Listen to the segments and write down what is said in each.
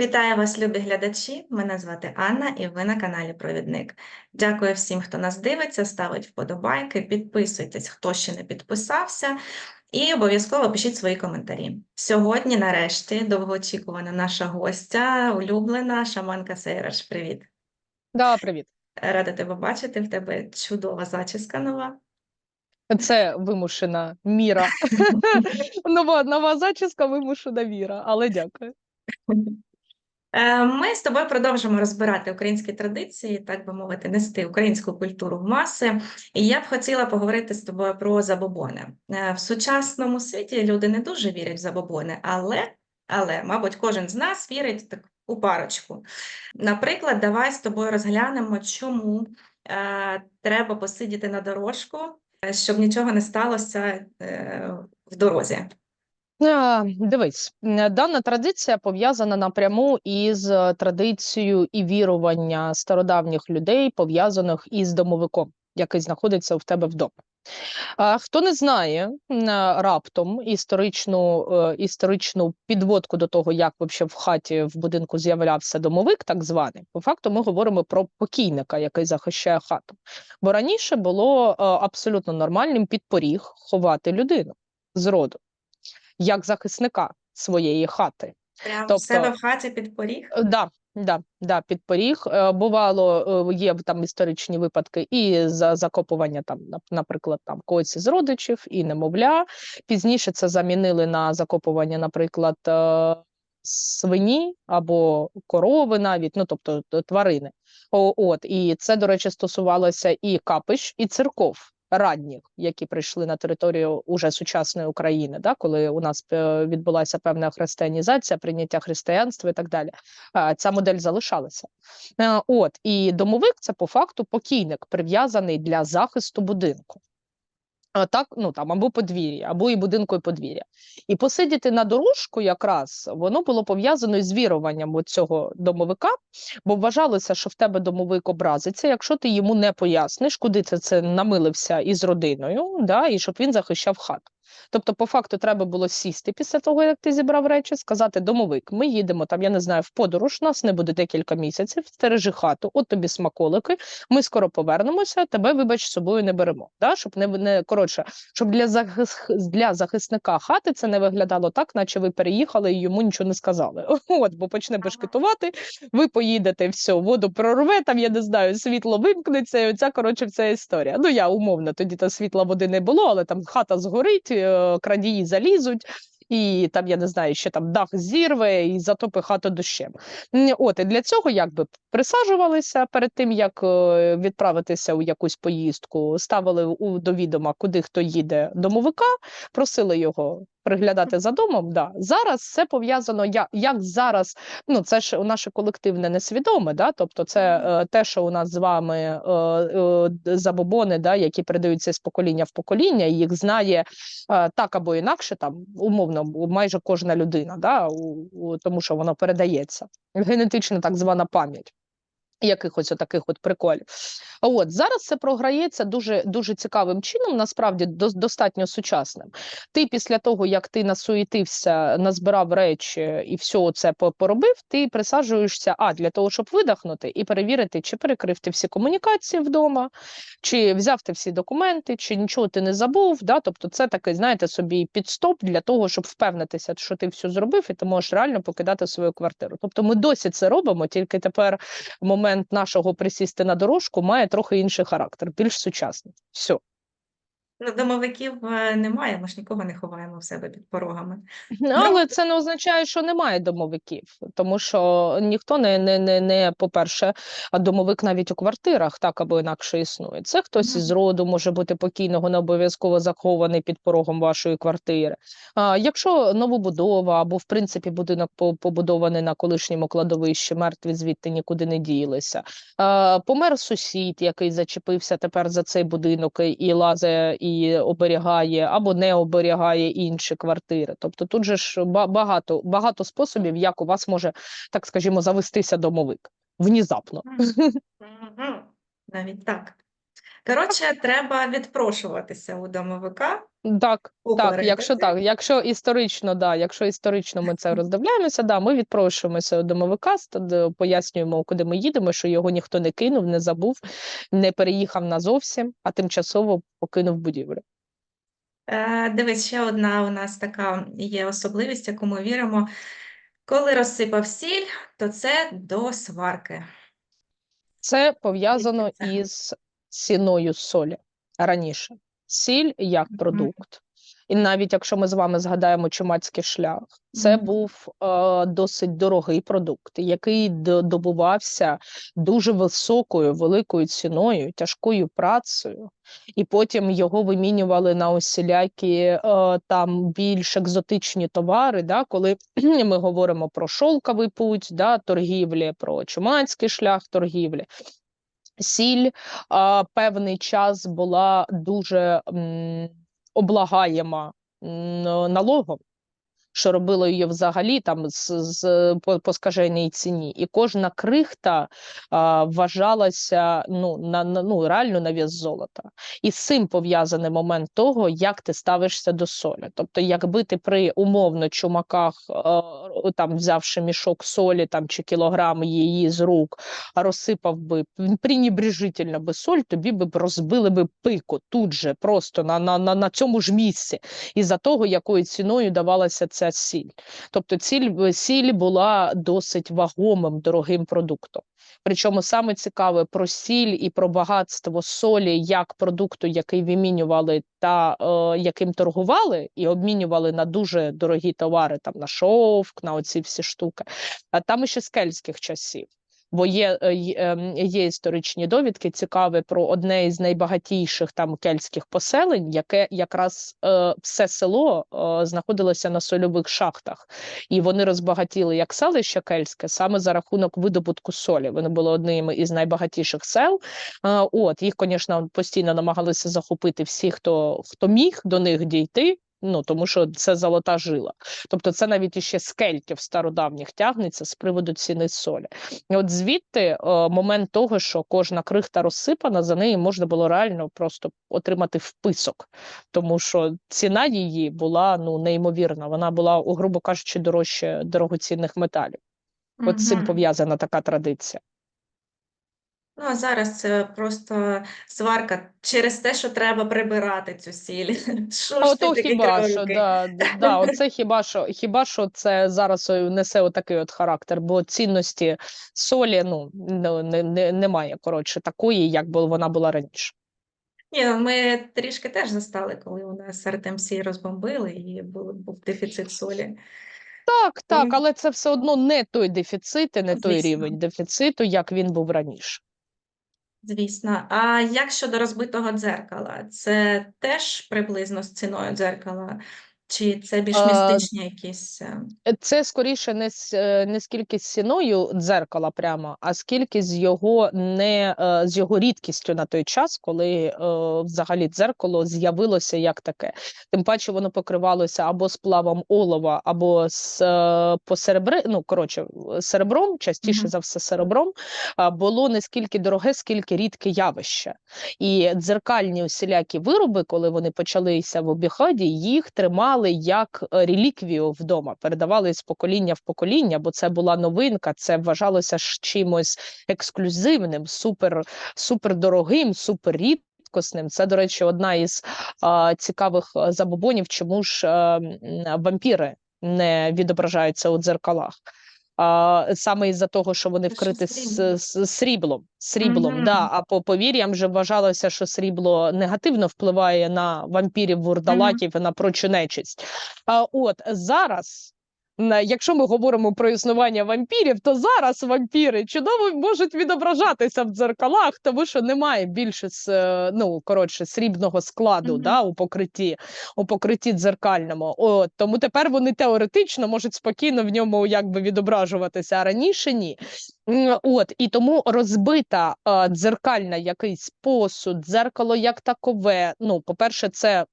Вітаю вас, любі глядачі. Мене звати Анна, і ви на каналі Провідник. Дякую всім, хто нас дивиться, ставить вподобайки, підписуйтесь, хто ще не підписався, і обов'язково пишіть свої коментарі. Сьогодні, нарешті, довгоочікувана наша гостя, улюблена шаманка Сейраш. Привіт! Да, привіт. Рада тебе бачити. В тебе чудова зачіска нова. Це вимушена міра. Нова, нова зачіска, вимушена міра, але дякую. Е, Ми з тобою продовжимо розбирати українські традиції, так би мовити, нести українську культуру в маси. І я б хотіла поговорити з тобою про забобони. Е, В сучасному світі люди не дуже вірять в забобони, але, але, мабуть, кожен з нас вірить так у парочку. Наприклад, давай з тобою розглянемо, чому е, треба посидіти на дорожку, е, щоб нічого не сталося е, в дорозі. Дивись, дана традиція пов'язана напряму із е, традицією і вірування стародавніх людей, пов'язаних із домовиком, який знаходиться в тебе вдома. Хто не знає раптом історичну, е, історичну підводку до того, як вообще в хаті в будинку з'являвся домовик, так званий, по факту ми говоримо про покійника, який захищає хату. Бо раніше було е, абсолютно нормальним під поріг ховати людину з роду, як захисника своєї хати. Прямо в Тобто- себе в хаті під поріг. Е, Да, да, да, під поріг. Е, Бувало, е, є там історичні випадки і за закопування там, наприклад, там когось із родичів, і немовля. Пізніше це замінили на закопування, наприклад, свині або корови навіть, ну тобто тварини. О, от і це, до речі, стосувалося і капищ, і церков. Радніх, які прийшли на територію уже сучасної України, да, коли у нас е, відбулася певна християнізація, прийняття християнства і так далі ця модель залишалася. Е, От і домовик це по факту покійник, прив'язаний для захисту будинку. Так, ну там або подвір'я, або і будинку, і подвір'я. І посидіти на дорожку, якраз воно було пов'язано з віруванням цього домовика, бо вважалося, що в тебе домовик образиться, якщо ти йому не поясниш, куди ти це намилився із родиною, да, і щоб він захищав хату. Тобто, по факту, треба було сісти після того, як ти зібрав речі, сказати: домовик, ми їдемо там, я не знаю, в подорож, нас не буде декілька місяців, стережи хату, от тобі смаколики, ми скоро повернемося, тебе, вибач, з собою не беремо. Да? Щоб не, не коротше, щоб для, захис, для захисника хати це не виглядало так, наче ви переїхали і йому нічого не сказали. От, бо почне бешкетувати, ви поїдете, все, воду прорве, там, я не знаю, світло вимкнеться, і оця, коротше, вся історія. Ну, я умовно, тоді та світла води не було, але там хата згорить, крадії залізуть. І там, я не знаю, ще там дах зірве і затопи хату дощем. От і для цього якби присаджувалися перед тим, як е, відправитися у якусь поїздку, ставили у до відома, куди хто їде домовика, просили його приглядати за домом. Да. Зараз все пов'язано, як, як зараз, ну це ж наше колективне несвідоме, да? тобто це е, те, що у нас з вами е, е, забобони, да, які передаються з покоління в покоління, і їх знає е, так або інакше, там умовно, майже кожна людина, да, у, у, тому що воно передається. Генетична так звана пам'ять. Якихось отаких от приколів. От зараз це програється дуже дуже цікавим чином, насправді дос- достатньо сучасним. Ти після того, як ти насуєтився, назбирав речі і все це поробив, ти присаджуєшся а для того, щоб видихнути і перевірити, чи перекрив ти всі комунікації вдома, чи взяв ти всі документи, чи нічого ти не забув. Да? Тобто, це такий, знаєте, собі підстоп для того, щоб впевнитися, що ти все зробив, і ти можеш реально покидати свою квартиру. Тобто, ми досі це робимо, тільки тепер момент нашого присісти на дорожку має трохи інший характер, більш сучасний. Все. Ну, домовиків е, немає, ми ж нікого не ховаємо в себе під порогами. Але це не означає, що немає домовиків, тому що ніхто не, не, не, не по-перше, а домовик навіть у квартирах так або інакше існує. Це хтось із роду може бути покійного, не обов'язково захований під порогом вашої квартири. А якщо новобудова або в принципі будинок побудований на колишньому кладовищі, мертві звідти нікуди не ділися. А, помер сусід, який зачепився тепер за цей будинок і- і лазе і оберігає або не оберігає інші квартири. Тобто тут же ж багато, багато способів, як у вас може, так скажімо, завестися домовик внезапно. Навіть так. Коротше, треба відпрошуватися у домовика Так, так, якщо так? якщо історично, да, якщо історично ми це роздивляємося, да, ми відпрошуємося до домовика, пояснюємо, куди ми їдемо, що його ніхто не кинув, не забув, не переїхав назовсім, а тимчасово покинув будівлю. Е, Дивись, ще одна у нас така є особливість, яку ми віримо. Коли розсипав сіль, то це до сварки. Це пов'язано із ціною солі раніше. Сіль як продукт. І навіть якщо ми з вами згадаємо чумацький шлях, це був е, досить дорогий продукт, який добувався дуже високою, великою ціною, тяжкою працею, і потім його вимінювали на усілякі е, там більш екзотичні товари. Да, коли ми говоримо про шовковий путь, да, торгівлі, про чумацький шлях торгівлі. Сіль а, певний час була дуже м, облагаєма м, налогом, що робило її взагалі там з, з по, по скаженій ціні, і кожна крихта а, вважалася ну на, на ну реально на вес золота. І з цим пов'язаний момент того, як ти ставишся до солі. Тобто, якби ти при умовно чумаках, е, там взявши мішок солі там чи кілограм її з рук, розсипав би пренебрежительно би соль, тобі би розбили би пику тут же, просто на, на, на, на цьому ж місці, із-за того, якою ціною давалася ця сіль. Тобто ціль, сіль була досить вагомим дорогим продуктом. Причому саме цікаве про сіль і про багатство солі як продукту, який вимінювали та е, яким торгували і обмінювали на дуже дорогі товари, там на шовк, на оці всі штуки. А там ще з кельтських часів. Бо є, е, ем, є історичні довідки цікаві про одне із найбагатійших там кельтських поселень, яке якраз е, все село е, знаходилося на сольових шахтах, і вони розбагатіли як селище кельтське саме за рахунок видобутку солі. Вони були одними із найбагатіших сел. От їх, звісно, постійно намагалися захопити всі, хто хто міг до них дійти. Ну тому що це золота жила. Тобто, це навіть іще з кельтів стародавніх тягнеться з приводу ціни солі. І от звідти е, момент того, що кожна крихта розсипана, за неї можна було реально просто отримати вписок, тому що ціна її була ну неймовірна. Вона була, грубо кажучи, дорожче дорогоцінних металів. От з цим пов'язана така традиція. Ну, а зараз це просто сварка через те, що треба прибирати цю сіль. Що А ж ти ото такий хіба що, да, д- да, оце хіба що, хіба що це зараз е, несе отакий от характер, бо цінності солі ну не, не, не, немає коротше такої, як бу- вона була раніше. Ні, ну, ми трішки теж застали, коли у нас РТМС розбомбили і був, був дефіцит солі. Так, так, Мгм. але це все одно не той дефіцит і не той Звісно. рівень дефіциту, як він був раніше. Звісно. А як щодо розбитого дзеркала? Це теж приблизно з ціною дзеркала? Чи це більш містичні якісь? е? Е, Це скоріше не, с- е, не скільки з ціною дзеркала прямо, а скільки з його не з його рідкістю на той час, коли взагалі дзеркало з'явилося як таке. Тим паче воно покривалося або сплавом олова, або з посеребри, ну коротше, серебром, частіше Мгм. за все серебром, було не скільки дороге, скільки рідке явище. І дзеркальні усілякі вироби, коли вони почалися в обіході, їх тримали як е, реліквію вдома, передавали з покоління в покоління, бо це була новинка, це вважалося чимось ексклюзивним, супер, супер дорогим, супер рідкісним. Це, до речі, одна із а, цікавих е, забобонів, чому ж а, вампіри не відображаються у дзеркалах. А, саме із-за того, що вони вкриті з, з, сріблом. Сріблом, Мгм. да. А по повір'ям вже вважалося, що срібло негативно впливає на вампірів, вурдалаків і на прочу нечисть. А от зараз. Якщо ми говоримо про існування вампірів, то зараз вампіри чудово можуть відображатися в дзеркалах, тому що немає більше е, ну коротше срібного складу Мгм. да, у покритті, у покритті дзеркальному. От, тому тепер вони теоретично можуть спокійно в ньому якби відображуватися, а раніше ні. От і тому розбита е, дзеркальна якийсь посуд, дзеркало як такове. Ну, по-перше, це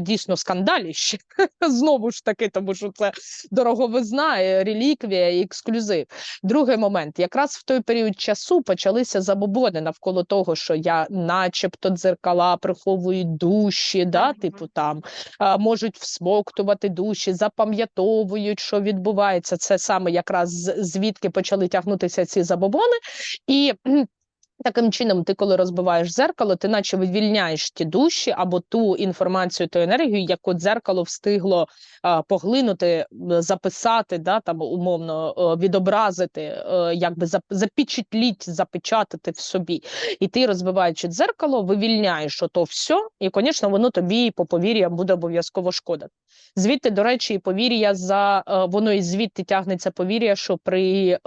дійсно скандаліще. Знову ж таки, тому що це дороговизна, е, реліквія і ексклюзив. Другий момент, якраз в той період часу почалися забобони навколо того, що я, начебто, дзеркала приховують душі, да, типу там можуть всмоктувати душі, запам'ятовують, що відбувається. Це саме якраз звідки почали тягнутися ці забобони. І таким чином, ти, коли розбиваєш дзеркало, ти наче вивільняєш ті душі або ту інформацію, ту енергію, яку дзеркало встигло поглинути, записати, да, там умовно відобразити, якби зап- запечатліть, запечатати в собі. І ти, розбиваючи дзеркало, вивільняєш ото все, і, звісно, воно тобі по повір'ям буде обов'язково шкодити. Звідти, до речі, і повір'я за воно і звідти тягнеться повір'я, що при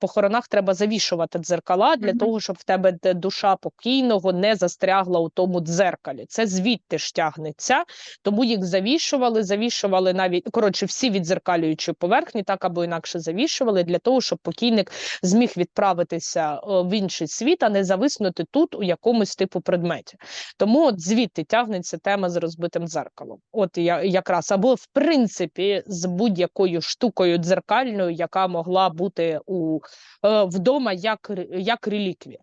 похоронах треба завішувати дзеркала для. Того, щоб в тебе душа покійного не застрягла у тому дзеркалі. Це звідти ж тягнеться, тому їх завішували, завішували навіть коротше, всі відзеркалюючі поверхні, так або інакше завішували для того, щоб покійник зміг відправитися е, в інший світ, а не зависнути тут у якомусь типу предметі. Тому от звідти тягнеться тема з розбитим дзеркалом. От я якраз або в принципі з будь-якою штукою дзеркальною, яка могла бути у е, вдома як, як реліквія.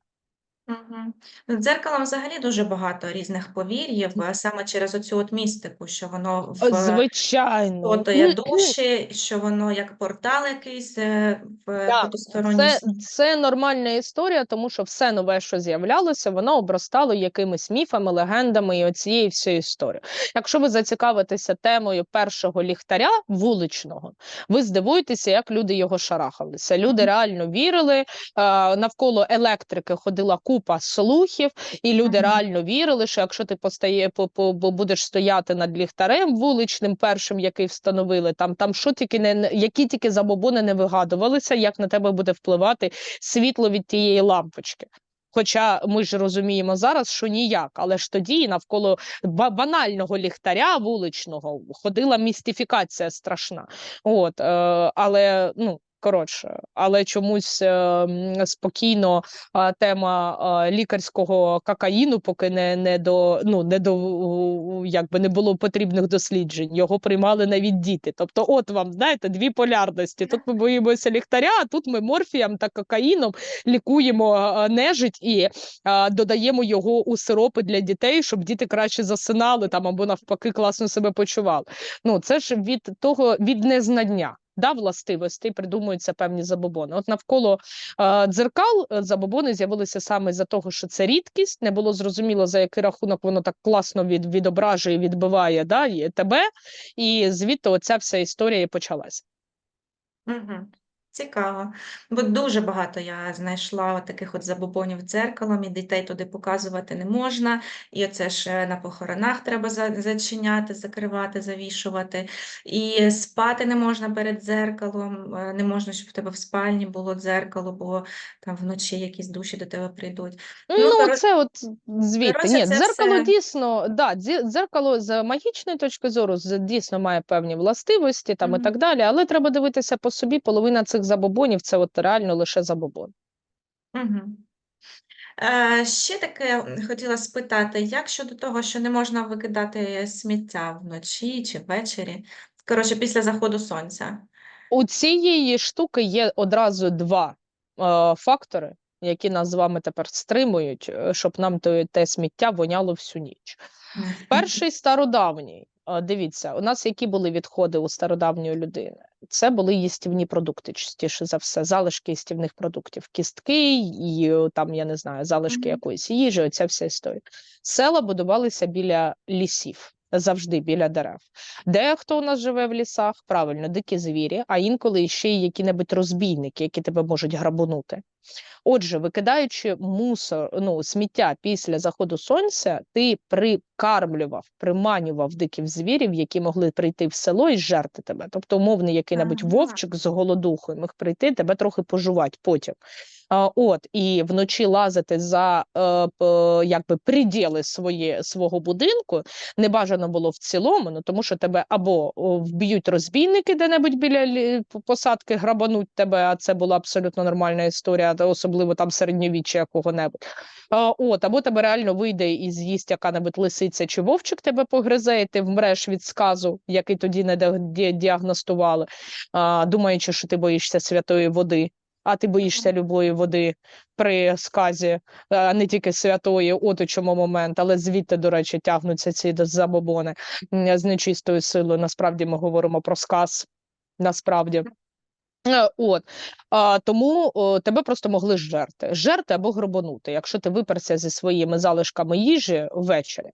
Мгм. Ну, Дзеркалом взагалі дуже багато різних повір'їв, а саме через оцю от містику, що воно Е, в Звичайно. фотоє душі, що воно як портал якийсь е, в Так, потусторонній Це, світ. це нормальна історія, тому що все нове, що з'являлося, воно обростало якимись міфами, легендами і оцієї всієї історії. Якщо ви зацікавитеся темою першого ліхтаря вуличного, ви здивуєтеся, як люди його шарахалися. Люди реально вірили. е, навколо електрики ходила купа слухів, і люди реально вірили, що якщо ти постає, по, по, будеш стояти над ліхтарем вуличним, першим, який встановили, там, там що тільки не не- які тільки забобони не вигадувалися, як на тебе буде впливати світло від тієї лампочки. Хоча ми ж розуміємо зараз, що ніяк, але ж тоді навколо банального ліхтаря вуличного ходила містифікація страшна. От, е, але ну. Коротше, але чомусь е, спокійно тема лікарського кокаїну, поки не, не до ну не до якби не було потрібних досліджень. Його приймали навіть діти. Тобто, от вам знаєте, дві полярності. Тут ми боїмося ліхтаря, а тут ми морфієм та кокаїном лікуємо нежить і додаємо його у сиропи для дітей, щоб діти краще засинали там або навпаки класно себе почували. Ну це ж від того від незнання. Да, властивостей придумуються певні забобони. От навколо е, дзеркал забобони з'явилися саме за того, що це рідкість, не було зрозуміло, за який рахунок воно так класно від, відображує, відбиває да, і тебе, і звідти оця вся історія і почалася. Мгм. Цікаво. Бо дуже багато я знайшла от таких от забобонів дзеркалом, і дітей туди показувати не можна. І оце ж е, на похоронах треба зачиняти, закривати, завішувати. І спати не можна перед дзеркалом, е, не можна, щоб в тебе в спальні було дзеркало, бо там вночі якісь душі до тебе прийдуть. Ну, коро- це от звідти. Ні, це дзеркало все- дійсно, да, дзеркало з магічної точки зору дійсно має певні властивості там і так далі, але треба дивитися по собі. Половина цих забобонів це от реально лише забобон. Мгм. Е, ще таке хотіла спитати, як щодо того, що не можна викидати сміття вночі чи ввечері, коротше, після заходу сонця. У цієї штуки є одразу два е, фактори, які нас з вами тепер стримують, е, щоб нам те, те сміття воняло всю ніч. Перший стародавній. Е, Дивіться, у нас які були відходи у стародавньої людини? Це були їстівні продукти, частіше за все, залишки їстівних продуктів, кістки і е, там, я не знаю, залишки Мгм. якоїсь їжі, оця вся історія. Села будувалися біля лісів, завжди біля дерев. Дехто у нас живе в лісах, правильно, дикі звірі, а інколи ще й які-небудь розбійники, які тебе можуть грабунути. Отже, викидаючи мусор, ну, сміття після заходу сонця, ти прикармлював, приманював диких звірів, які могли прийти в село і жерти тебе. Тобто, умовний який-небудь Ага. вовчик з голодухою міг прийти, тебе трохи пожувати потім. От і вночі лазити за е, якби приділи своє свого будинку не бажано було в цілому, ну тому що тебе або вб'ють розбійники де-небудь біля посадки, грабануть тебе, а це була абсолютно нормальна історія, особливо там середньовіччя якого-небудь. От, або тебе реально вийде і з'їсть яка-небудь лисиця чи вовчик тебе погризе, і ти вмреш від сказу, який тоді не діагностували, думаючи, що ти боїшся святої води. А ти боїшся любої води при сказі, а не тільки святої, от у чому момент, але звідти, до речі, тягнуться ці забобони з нечистою силою. Насправді ми говоримо про сказ. Насправді. Е, От а, тому о, тебе просто могли жерти, жерти або грабанути, якщо ти виперся зі своїми залишками їжі ввечері.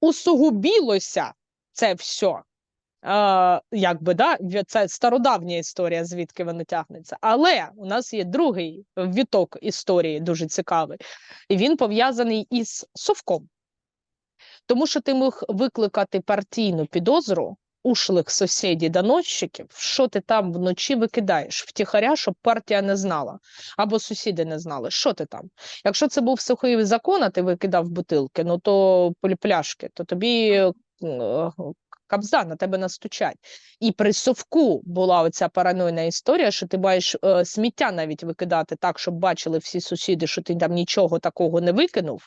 Усугубілося це все. Якби да, це стародавня історія, звідки вона тягнеться. Але у нас є другий віток історії, дуже цікавий, і він пов'язаний із совком. Тому що ти міг викликати партійну підозру ушлих сусідів доносчиків, що ти там вночі викидаєш втіхаря, щоб партія не знала, або сусіди не знали, що ти там. Якщо це був сухий закон, а ти викидав бутилки, ну то пляшки, то тобі е, кабза на тебе настучать. І при совку була оця паранойна історія, що ти маєш е, сміття навіть викидати так, щоб бачили всі сусіди, що ти там нічого такого не викинув.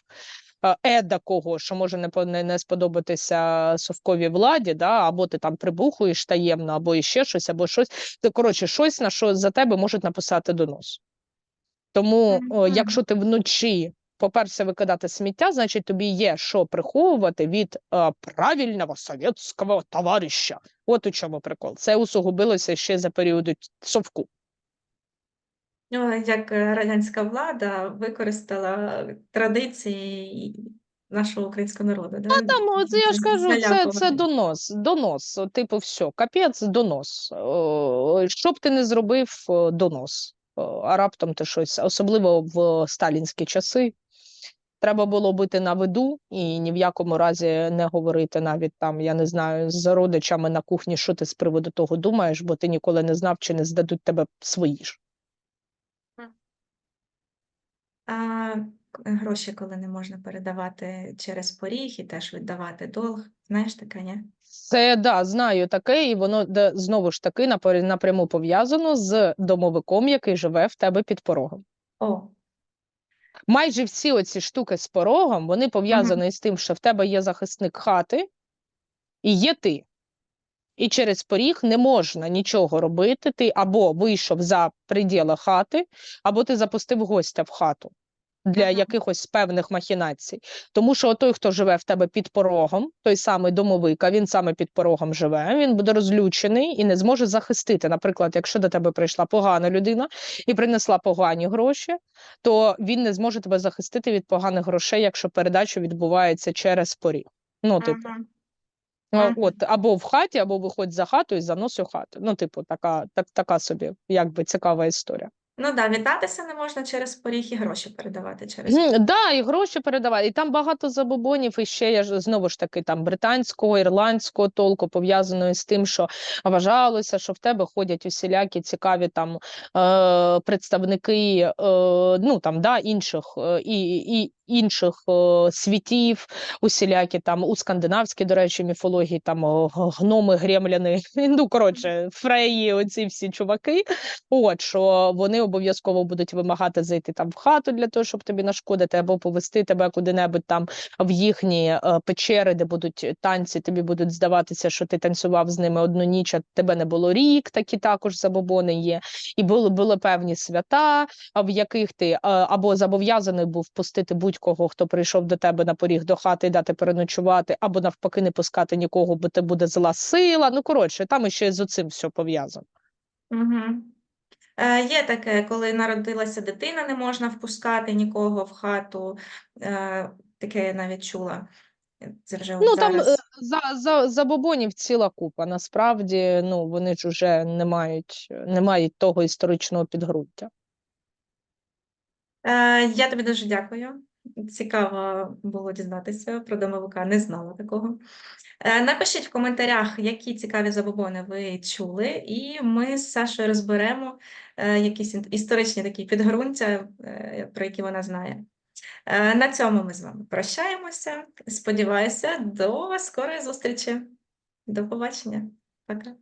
е, Едакого, що може не, не, не сподобатися совковій владі, да, або ти там прибухуєш таємно, або іще щось, або щось. Ти, коротше, щось на що за тебе можуть написати донос. Тому, о, якщо ти вночі поперся викидати сміття, значить тобі є що приховувати від е, правильного совєтського товариша. От у чому прикол. Це усугубилося ще за періоду совку. Ну, як е, радянська влада використала традиції нашого українського народу. Да? Там, от я ж кажу, це, це донос. Донос. Типу, все, капець, донос. О, Що б ти не зробив, донос. А раптом ти щось, особливо в сталінські часи. Треба було бути на виду і ні в якому разі не говорити навіть там, я не знаю, з родичами на кухні, що ти з приводу того думаєш, бо ти ніколи не знав, чи не здадуть тебе свої ж. А гроші, коли не можна передавати через поріг і теж віддавати долг. Знаєш таке, ні? Це да, знаю таке, і воно де, знову ж таки напряму пов'язано з домовиком, який живе в тебе під порогом. О, Майже всі оці штуки з порогом вони пов'язані з тим, що в тебе є захисник хати і є ти. І через поріг не можна нічого робити. Ти або вийшов за приділи хати, або ти запустив гостя в хату для Мгм. якихось певних махінацій. Тому що той, хто живе в тебе під порогом, той самий домовик, а він саме під порогом живе, він буде розлючений і не зможе захистити. Наприклад, якщо до тебе прийшла погана людина і принесла погані гроші, то він не зможе тебе захистити від поганих грошей, якщо передача відбувається через поріг. Ну, типу, Мгм. а, Мгм. от або в хаті, або виходь за хату і занось у хату. Ну, типу, така, так, така собі, якби цікава історія. Ну да, вітатися не можна через поріг і гроші передавати через Мгм, Да, і гроші передавати. І там багато забобонів, і ще я ж знову ж таки там британського, ірландського толку пов'язаного з тим, що вважалося, що в тебе ходять усілякі цікаві там е, представники е, ну там да інших е, і, і інших е, світів, усілякі там у скандинавській, до речі, міфології, там е, гноми, гремляни, ну коротше, фреї, оці всі чуваки. От що вони обов'язково будуть вимагати зайти там в хату для того, щоб тобі нашкодити, або повести тебе куди-небудь там в їхні е, печери, де будуть танці. Тобі будуть здаватися, що ти танцював з ними одну ніч, а тебе не було рік. Такі також забобони є. І були, були певні свята, в яких ти е, або зобов'язаний був пустити будь-кого, хто прийшов до тебе на поріг до хати і дати переночувати, або навпаки не пускати нікого, бо це буде зла сила. Ну коротше, там іще з оцим все пов'язано. Угу. Е, є таке, коли народилася дитина, не можна впускати нікого в хату. Е, таке я навіть чула. Це вже Ну там е, зараз. за, за, забобонів ціла купа. Насправді, ну вони ж уже не мають, не мають того історичного підґрунтя. Я тобі дуже дякую. Цікаво було дізнатися про домовика, не знала такого. Е, Напишіть в коментарях, які цікаві забобони ви чули, і ми з Сашою розберемо е, якісь історичні такі підґрунтя, е, про які вона знає. На цьому ми з вами прощаємося. Сподіваюся, до скорої зустрічі. До побачення. Пока.